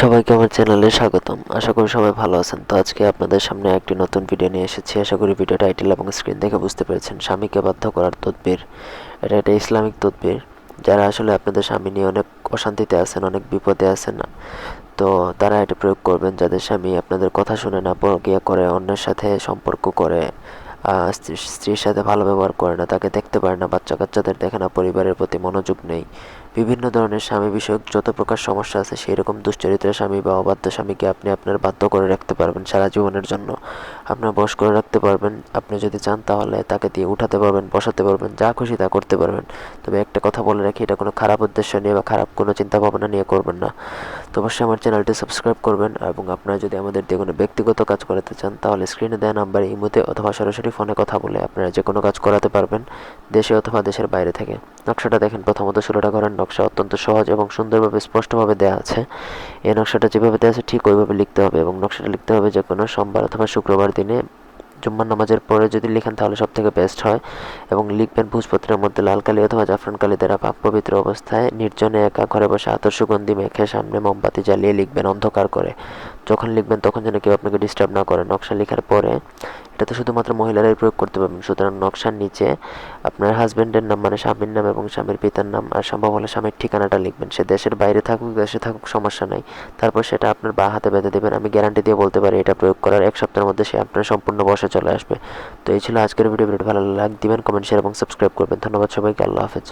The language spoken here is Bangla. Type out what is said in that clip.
সবাইকে আমার চ্যানেলে স্বাগতম। আশা করি সবাই ভালো আছেন। তো আজকে আপনাদের সামনে একটি নতুন ভিডিও নিয়ে এসেছি। আশা করি ভিডিও টাইটেল এবং স্ক্রিন দেখে বুঝতে পেরেছেন। স্বামীকে বাধ্য করার তদবির। এটা একটা ইসলামিক তদবির। যারা আসলে আপনাদের স্বামী নিয়ে অনেক অশান্তিতে আছেন, অনেক বিপদে আছেন না, তো তারা এটা প্রয়োগ করবেন যাদের স্বামী আপনাদের কথা শুনে না পরকিয়া করে, অন্যের সাথে সম্পর্ক করে স্ত্রীর সাথে ভালো ব্যবহার করে না, তাকে দেখতে পারে না বাচ্চা কাচ্চাদের দেখে না, পরিবারের প্রতি মনোযোগ নেই। বিভিন্ন ধরনের স্বামী বিষয়ক যত প্রকার সমস্যা আছে সেই রকম দুশ্চরিত্রের স্বামী বা অবাধ্য স্বামীকে আপনি আপনার বাধ্য করে রাখতে পারবেন সারা জীবনের জন্য। আপনার বশ করে রাখতে পারবেন, আপনি যদি চান তাহলে তাকে দিয়ে উঠাতে পারবেন, বসাতে পারবেন, যা খুশি তা করতে পারবেন। তবে একটা কথা বলে রাখি, এটা কোনো খারাপ উদ্দেশ্য নিয়ে বা খারাপ কোনো চিন্তা ভাবনা নিয়ে করবেন না। তো অবশ্যই আমার চ্যানেলটি সাবস্ক্রাইব করবেন এবং আপনারা যদি আমাদের দিয়ে কোনো ব্যক্তিগত কাজ করাতে চান, তাহলে স্ক্রিনে দেওয়া নাম্বারে ইমোতে অথবা সরাসরি ফোনে কথা বলে আপনারা যে কোনো কাজ করাতে পারবেন। দেশে অথবা দেশের বাইরে থেকে। নকশাটা দেখেন, প্রথমত ষোলোটা ঘরের নকশা অত্যন্ত সহজ এবং সুন্দরভাবে, স্পষ্টভাবে দেওয়া আছে। এই নকশাটা যেভাবে দেওয়া আছে, ঠিক ওইভাবে লিখতে হবে এবং নকশাটা লিখতে হবে যে কোনো সোমবার অথবা শুক্রবার দিনে। জুম্মার নামাজের পরে যদি লিখেন, তাহলে সব থেকে বেস্ট হয় এবং লিখবেন ভোজপত্রের মধ্যে লাল কালি অথবা জাফরান কালি দ্বারা পাক পবিত্র অবস্থায়। নির্জনে একা ঘরে বসে আতর সুগন্ধি মেখে সামনে মোমবাতি জ্বালিয়ে লিখবেন অন্ধকার করে। যখন লিখবেন, তখন যেন কেউ আপনাকে ডিস্টার্ব না করে। নকশা লেখার পরে এটা তো শুধুমাত্র মহিলারাই প্রয়োগ করতে পারবেন। সুতরাং নকশার নিচে আপনার হাজবেন্ডের নাম মানে স্বামীর নাম এবং স্বামীর পিতার নাম আর সম্ভব হলে স্বামীর ঠিকানাটা লিখবেন। সে দেশের বাইরে থাকুক, দেশে থাকুক, সমস্যা নাই। তারপর সেটা আপনার বা হাতে বেঁধে দেবেন। আমি গ্যারান্টি দিয়ে বলতে পারি এটা প্রয়োগ করার এক সপ্তাহের মধ্যে সে আপনার সম্পূর্ণ বসে চলে আসবে। তো এই ছিল আজকের ভিডিও ভিডিও ভালো লাইক দিবেন কমেন্ট শেয়ার এবং সাবস্ক্রাইব করবেন। ধন্যবাদ সবাইকে। আল্লাহ হাফেজ।